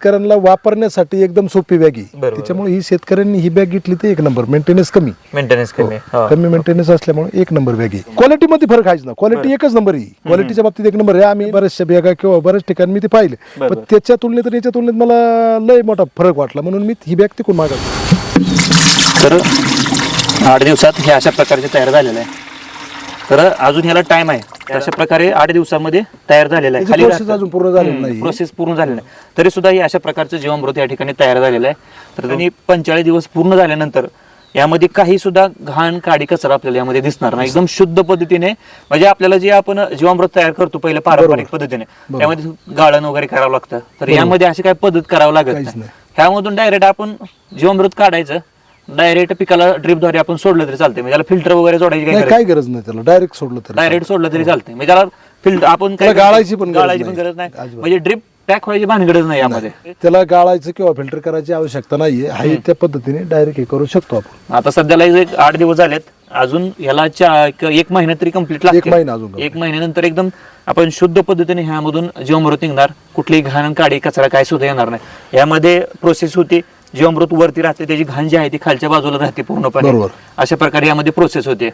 शेतकऱ्यांना वापरण्यासाठी एकदम सोपी बॅग. आहे बरोबर. त्याच्यामुळे ही शेतकऱ्यांनी ही बॅग घेतली तर एक नंबर. मेंटेनन्स कमी. मेंटेनन्स कमी. आहे. हो. कमी मेंटेनन्स असल्यामुळे एक नंबर बॅग. आहे क्वालिटी मध्ये फरक आहेच ना. क्वालिटी एकच नंबर आहे. क्वालिटीच्या बाबतीत एक नंबर आहे. आम्ही बऱ्याचशा बॅगा किंवा बऱ्याच ठिकाणी मी ते पाहिले. बरोबर. पण त्याच्या तुलनेत आणि याच्या तुलनेत मला लय मोठा फरक वाटला. म्हणून मी ही बॅग तिकून मागवली. तर आठ दिवसात हे अशा प्रकारचे तयार झालेलं आहे. तर अजून ह्याला टाइम आहे. अशा प्रकारे आठ दिवसामध्ये तयार झालेलं आहे. त्याची process अजून पूर्ण झालेली नाही. प्रोसेस पूर्ण झालेली नाही. तरी सुद्धा हे अशा प्रकारचं जीवामृत या ठिकाणी तयार झालेलं आहे. तर त्यांनी पंचेचाळीस दिवस पूर्ण झाल्यानंतर यामध्ये काही सुद्धा घाण काडी कचरा आपल्याला यामध्ये दिसणार नाही. एकदम शुद्ध पद्धतीने म्हणजे आपल्याला जे आपण जीवामृत तयार करतो पहिले पारंपरिक पद्धतीने त्यामध्ये गाळण वगैरे करावं लागतं. तर यामध्ये अशी काही पद्धत करावं लागत नाही. ह्यामधून डायरेक्ट आपण जीवामृत काढायचं डायरेक्ट पिकाला ड्रिपद्वारे आपण सोडलं तरी चालते म्हणजे त्याला फिल्टर वगैरे जोडायची नाही काही काय गरज नाही त्याला डायरेक्ट सोडलं तर डायरेक्ट सोडलं तरी चालते म्हणजे त्याला फिल्टर आपण त्याला गाळायची पण गरज गाळायची पण नाही. गरज नाही. अजिबात. म्हणजे ड्रिप पॅक व्हायची भानगडच नाही यामध्ये. त्याला गाळायचं किंवा फिल्टर करायची आवश्यकता नाहीये. आहे त्या पद्धतीने डायरेक्ट हे करू शकतो आपण. आता सध्याला एक आठ दिवस झालेत. अजून याला चा- एक- एक महिना तरी कंप्लीट एक लागते महिना अजून एक महिन्यानंतर एकदम आपण शुद्ध पद्धतीने ह्यामधून जीवामृत निघणार. कुठलीही घाण काडी कचरा काय सुद्धा येणार नाही. यामध्ये प्रोसेस होती. जीवामृत वरती राहते त्याची घाण जी आहे ती खालच्या बाजूला राहते पूर्णपणे. बरोबर. अशा प्रकारे यामध्ये प्रोसेस होते.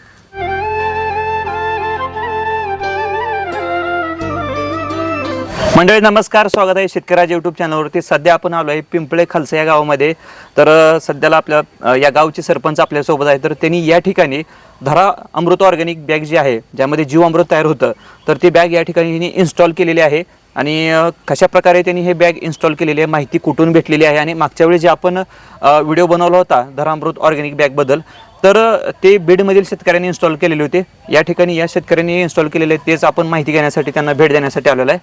मंडळी नमस्कार. स्वागत आहे शेतकऱ्याच्या युट्यूब चॅनलवरती सध्या आपण आलो आहे पिंपळे खालसा या गावामध्ये. तर अ, सध्याला आपल्या अ, या गावचे सरपंच आपल्यासोबत आहे तर त्यांनी या ठिकाणी धरा अमृत ऑर्गॅनिक बॅग जी आहे ज्यामध्ये जीव अमृत तयार होतं तर ती बॅग या ठिकाणी इन्स्टॉल केलेली आहे. आणि कशा प्रकारे त्यांनी हे बॅग इन्स्टॉल केलेली आहे माहिती कुठून भेटलेली आहे आणि मागच्या वेळी जे आपण व्हिडिओ बनवला होता धरा अमृत ऑर्गॅनिक बॅगबद्दल तर ते बीडमधील शेतकऱ्यांनी इन्स्टॉल केलेले होते. या ठिकाणी या शेतकऱ्यांनी इन्स्टॉल केलेले आहेत तेच आपण माहिती घेण्यासाठी त्यांना भेट देण्यासाठी आलेलो आहे.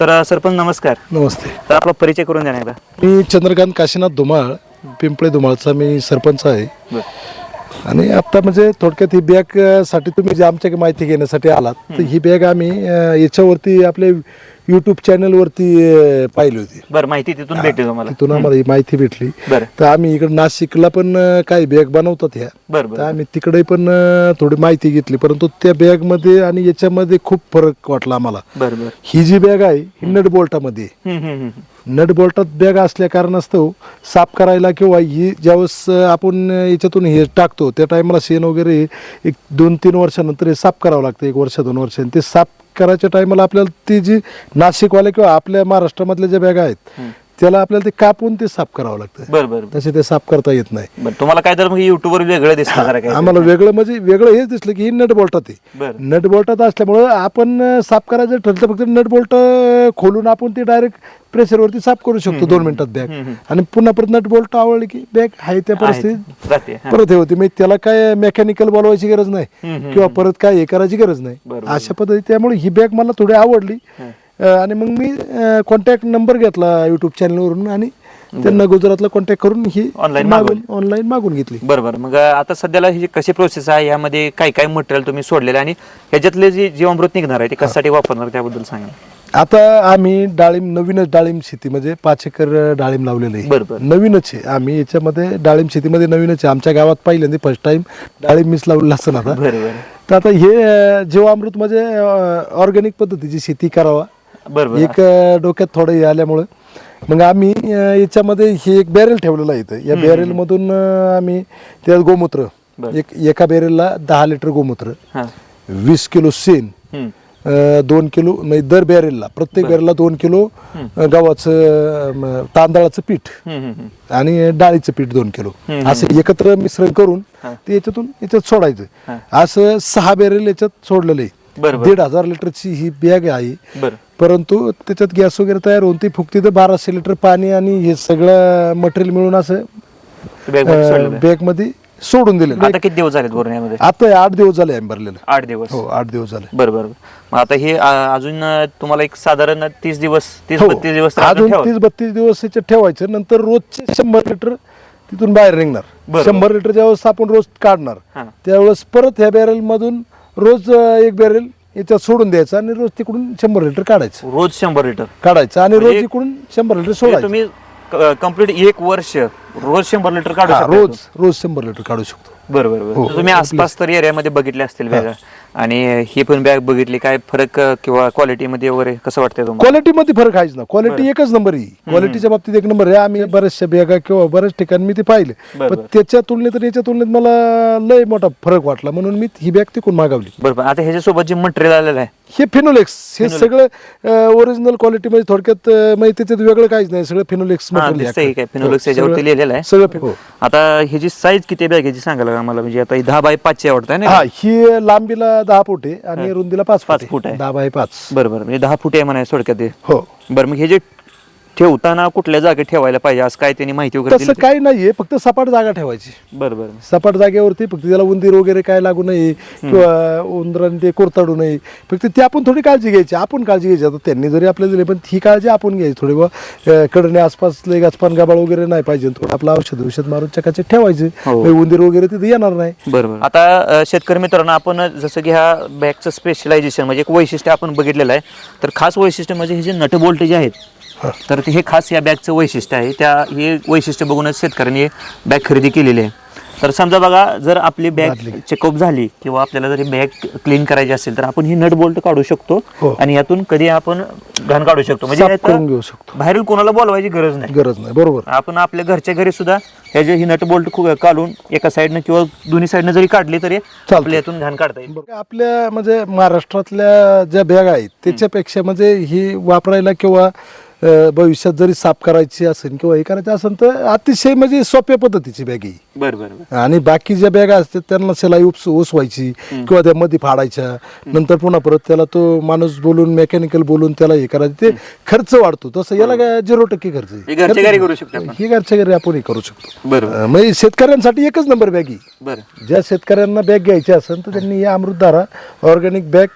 तर सरपंच नमस्कार. नमस्ते. तर आपला परिचय करून द्या एकदा. मी चंद्रकांत काशीनाथ धुमाळ पिंपळे धुमाळचा मी सरपंच आहे. आणि आता म्हणजे थोडक्यात ही बॅगसाठी तुम्ही जे आमच्या माहिती घेण्यासाठी आलात तर ही बॅग आम्ही याच्यावरती आपले युट्यूब चॅनलवरती पाहिली होती. बरं माहिती तिथून भेटेल तुम्हाला. तिथून आम्हाला ही माहिती भेटली. बरं. तर आम्ही इकडे नाशिकला पण काही बॅग बनवतात ह्या. बरं तर आम्ही तिकडे पण थोडी माहिती घेतली. परंतु त्या बॅगमध्ये आणि याच्यामध्ये खूप फरक वाटला आम्हाला. बरं बरं. ही जी बॅग आहे ही नट बोल्टामध्ये. नट बोल्टात बॅग असल्या कारणास्तव साफ करायला किंवा ही ज्यावेळेस आपण याच्यातून हे टाकतो त्या टायमाला शेण वगैरे एक दोन तीन वर्षानंतर हे साफ करावं लागतं एक वर्ष दोन वर्ष. ते साफ करायच्या टायमाला आपल्याला ती जी नाशिकवाले किंवा आपल्या महाराष्ट्रामधल्या ज्या बॅगा आहेत त्याला आपल्याला ते कापून ते साफ करावं लागतं. बरं बरं तसे ते साफ करता येत नाही. बरं तुम्हाला काय तर मग युट्यूबवर वेगळं दिसतं जरा काय आम्हाला वेगळं म्हणजे वेगळं हेच दिसलं की ही नट बोल्टात आहे. बरं. नट बोल्टात असल्यामुळं आपण साफ करायचं ठरलं फक्त नट बोल्ट खोलून आपण ते डायरेक्ट प्रेशरवरती साफ करू शकतो दोन मिनिटात बॅग आणि पुन्हा परत नट बोल्ट आवडले की बॅग आहे त्या परिस्थितीत जाते हा. परत हे होती. म्हणजे त्याला काय मेकॅनिकल बोलवायची गरज नाही किंवा परत काय हे करायची गरज नाही. बरोबर. अशा पद्धती त्यामुळे ही बॅग मला थोडी आवडली. आणि मग मी कॉन्टॅक्ट नंबर घेतला युट्यूब चॅनलवरून आणि त्यांना गुजरातला कॉन्टॅक्ट करून ही Online मागून ऑनलाईन मागून घेतली. बरं बरं. मग आता सध्याला ही जी कशी प्रोसेस आहे यामध्ये काय काय मटेरियल तुम्ही सोडलेलं आहे? आणि ह्याच्यातले जे जीवामृत निघणार आहे ते कशासाठी वापरणार त्याबद्दल सांगा आता आम्ही डाळिंब नवीनच डाळिंब शेती म्हणजे पाच एकर डाळिंब लावलेलं आहे. बरं बरं. नवीनच आहे. आम्ही याच्यामध्ये डाळिंब शेतीमध्ये नवीनच आहे. आमच्या गावात पहिल्यांदा फर्स्ट टाइम डाळिंब मीच लावलेलं असं आता. तर आता हे अं, जीवामृत म्हणजे ऑर्गॅनिक पद्धतीची शेती करावा. बरं बरं एक अं, डोक्यात थोडं हे आल्यामुळं. मग आम्ही अं, याच्यामध्ये हे एक बॅरेल ठेवलेलं आहे इथं. या बॅरेल मधून अं, आम्ही त्यात गोमूत्र बरं. एक एका बॅरेलला दहा लिटर गोमूत्र हां. वीस किलो हम्म. अं, दोन किलो म्हणजे दर बॅरेलला प्रत्येक बॅरेलला दोन किलो अं, गव्हाचं अं, तांदळाचं पीठ हम्म, हम्म, हम्म. आणि डाळीचं पीठ दोन किलो. हम्म. असं एकत्र मिश्रण करून ते याच्यातून याच्यात सोडायचं. असं सहा बॅरेल याच्यात सोडलेलं आहे. बरं बरं दीड हजार लिटरची ही बॅग आहे. बरं. परंतु त्याच्यात गॅस वगैरे तयार होऊन ती फुकती तर बाराशे लिटर पाणी आणि हे सगळं मटेरियल मिळून असं बॅगमध्ये सोडून दिलेलं आता किती दिवस झालेत बरं यामध्ये आता आठ दिवस झाले आम्ही भरलेलं आठ दिवस हो आठ दिवस झाले बरं बरं मग आता हे अजून तुम्हाला एक साधारण तीस दिवस तीस हो. बत्तीस दिवस अजून. तीस बत्तीस दिवस याच्यात ठेवायचं नंतर रोजचे शंभर लिटर तिथून बाहेर निघणार. शंभर लिटर ज्यावेळेस आपण रोज काढणार. त्यावेळेस परत ह्या बॅरेल मधून रोज एक बॅरेल याच्यात सोडून द्यायचं आणि रोज तिकडून शंभर लिटर काढायचं. रोज शंभर लिटर. काढायचं आणि रोज म्हणजे- इकडून शंभर लिटर सोडायचं. तुम्ही कंप्लीट एक वर्ष रोज शंभर लिटर काढू हा, शकता रोज रोज शंभर लिटर काढू शकतो. बरोबर हो. तुम्ही आसपास तर एरियामध्ये बघितले असतील बॅग आणि ही पण बॅग बघितली काय फरक किंवा क्वालिटी मध्ये वगैरे कसं वाटतंय तुम्हाला? क्वालिटीमध्ये फरक आहेच ना. क्वालिटी एकच नंबर आहे. क्वालिटीच्या बाबतीत एक नंबर आहे. आम्ही बऱ्याचशा बॅगा किंवा बऱ्याच ठिकाणी मी ते पाहिले. पण त्याच्या तुलनेत आणि याच्या तुलनेत मला लय मोठा फरक वाटला. म्हणून मी ही बॅग तिकून मागवली. बरोबर आता ह्याच्यासोबत जे मटेरियल आलेलं आहे? हे फिनोलेक्स हे सगळं ओरिजिनल क्वालिटीमध्ये थोडक्यात अं, म्हणजे त्याच्यात वेगळं काहीच नाही. सगळं फिनोलेक्स हा, फिनोलेक्स याच्यावरती लिहिलेलं आहे. हो, सगळं फिनो- आता ह्याची साईज किती बॅग? ह्याची सांगायला का मला? म्हणजे आता ही दहा बाय पाचची आवडत आहे हा ही लांबीला दहा फूट आहे आणि रुंदीला पाच पाच फूट. आहे. दहा बाय पाच. बरोबर म्हणजे दहा फूट आहे म्हणाय थोडक्यात ते. हो. बरं मग हे जे ठेवताना कुठल्या जागी ठेवायला पाहिजे असं काय त्यांनी माहिती वगैरे तसं दिली काही नाहीये फक्त सपाट जागा ठेवायची. बरं बरं. सपाट जागेवरती फक्त त्याला उंदीर वगैरे काय लागू नये किंवा उंदराने ते कुरताडू नये. फक्त ती आपण थोडी काळजी घ्यायची आपण काळजी घ्यायची. आता त्यांनी जरी आपल्याला दिली पण ही काळजी आपण घ्यायची. थोडी बा कडणे आसपास लय गाचपान गाबाळ वगैरे नाही पाहिजे. थोडं आपलं औषध औषध मारून चकाचे ठेवायचे. हो. म्हणजे उंदीर वगैरे तिथे येणार नाही. बरोबर आता अ, शेतकरी मित्रांनो आपण जसं की ह्या बॅगचं स्पेशलायझेशन म्हणजे एक वैशिष्ट्य आपण बघितलेलं आहे. तर खास वैशिष्ट्य म्हणजे हे जे नट बोल्ट जे आहेत तर ते हे खास या बॅगचं वैशिष्ट्य आहे. त्या हे वैशिष्ट्य बघूनच शेतकऱ्यांनी बॅग खरेदी केलेली आहे. तर समजा बघा जर आपली बॅग चेकअप झाली किंवा आपल्याला जर बॅग क्लीन करायची असेल तर आपण ही नट बोल्ट काढू शकतो हो. आणि यातून कधी आपण घाण काढू शकतो. म्हणजे बाहेरून कोणाला बोलवायची गरज नाही. गरज नाही. बरोबर. आपण आपल्या घरच्या घरी सुद्धा हे जे ही नट बोल्ट काढून एका साईडनं किंवा दोन्ही साईडनं जरी काढली तरी आपल्या यातून घाण काढता येईल. आपल्या म्हणजे महाराष्ट्रातल्या ज्या बॅग आहेत त्याच्यापेक्षा म्हणजे ही वापरायला किंवा भविष्यात जरी साफ करायची असेल किंवा हे करायचं असेल तर अतिशय म्हणजे सोप्या पद्धतीची बॅग आहे. बरं. आणि बाकी ज्या बॅगा असतात त्यांना शिलाई उपस ओसवायची किंवा त्या मध्ये फाडायच्या. नंतर पुन्हा परत त्याला तो माणूस बोलून मेकॅनिकल बोलून त्याला हे करायचं. ते खर्च वाढतो. तसं याला काय झिरो टक्के खर्च आहे. हे घरच्या घरी करू शकतो आपण ही घरच्या घरी आपण हे करू शकतो. अं, म्हणजे शेतकऱ्यांसाठी एकच नंबर बॅग आहे. बरं. ज्या शेतकऱ्यांना बॅग घ्यायची असेल तर त्यांनी ही अमृतधारा ऑर्गॅनिक बॅग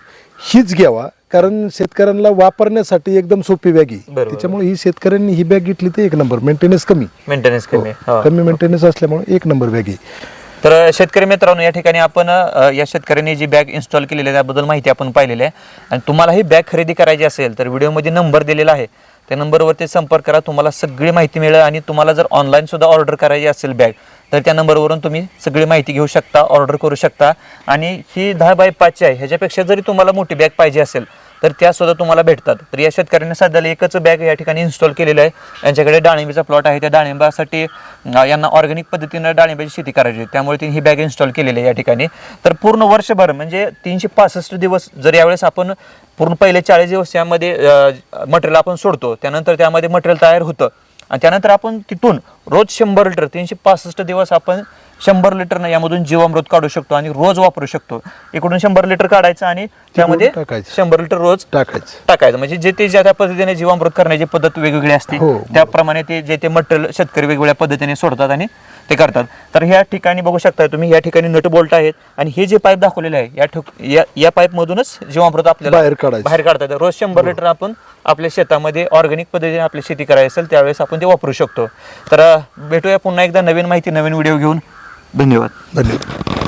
हीच घ्यावा. कारण शेतकऱ्यांना वापरण्यासाठी एकदम सोपी बॅग आहे. बरोबर. त्याच्यामुळे ही शेतकऱ्यांनी ही बॅग घेतली तर एक नंबर. मेंटेनन्स कमी. मेंटेनन्स कमी. आहे. हो. कमी मेंटेनन्स असल्यामुळे एक नंबर बॅग आहे. तर शेतकरी मित्रांनो या ठिकाणी आपण अ, या शेतकऱ्यांनी जी बॅग इन्स्टॉल केलेली आहे त्याबद्दल माहिती आपण पाहिलेली आहे. आणि तुम्हाला ही बॅग खरेदी करायची असेल तर व्हिडिओमध्ये नंबर दिलेला आहे. त्या नंबरवरती संपर्क करा. तुम्हाला सगळी माहिती मिळेल आणि तुम्हाला जर ऑनलाईन सुद्धा ऑर्डर करायची असेल बॅग तर त्या नंबरवरून तुम्ही सगळी माहिती घेऊ शकता ऑर्डर करू शकता. आणि ही दहा बाय पाचची आहे. ह्याच्यापेक्षा जरी तुम्हाला मोठी बॅग पाहिजे असेल तर त्या सुद्धा तुम्हाला भेटतात. तर या शेतकऱ्यांनी सध्याला एकच बॅग या ठिकाणी इन्स्टॉल केलेलं आहे. यांच्याकडे डाळिंबीचा प्लॉट आहे. त्या डाळिंबासाठी यांना ऑर्गॅनिक पद्धतीनं डाळिंबाची शेती करायची त्यामुळे त्यांनी ही बॅग इन्स्टॉल केलेली आहे या ठिकाणी. तर पूर्ण वर्षभर म्हणजे तीनशे पासष्ट दिवस जर यावेळेस आपण पूर्ण पहिले चाळीस दिवस यामध्ये मटेरियल आपण सोडतो त्यानंतर त्यामध्ये मटेरियल तयार होतं. आणि त्यानंतर आपण तिथून रोज शंभर लिटर तीनशे पासष्ट दिवस आपण शंभर लिटर यामधून जीवामृत काढू शकतो आणि रोज वापरू शकतो. इकडून शंभर लिटर काढायचं आणि त्यामध्ये टाकायचं. शंभर लिटर रोज टाकायचं. टाकायचं. म्हणजे जे ते ज्या त्या पद्धतीने जीवामृत करण्याची पद्धत वेगवेगळी असते हो. त्याप्रमाणे ते जे ते मटेरियल शेतकरी वेगवेगळ्या पद्धतीने सोडतात आणि ते करतात. तर ह्या ठिकाणी बघू शकता तुम्ही या ठिकाणी नट बोल्ट आहेत आणि हे जे पाईप दाखवलेले आहे या ठिक- या- या पाईप मधूनच जीवामृत आपल्याला बाहेर काढायचं. बाहेर काढतात रोज शंभर लिटर आपण आपल्या शेतामध्ये ऑर्गॅनिक पद्धतीने आपली शेती करायची असेल त्यावेळेस आपण ते वापरू शकतो. तर अं, भेटूया पुन्हा एकदा नवीन माहिती नवीन व्हिडिओ घेऊन. धन्यवाद धन्यवाद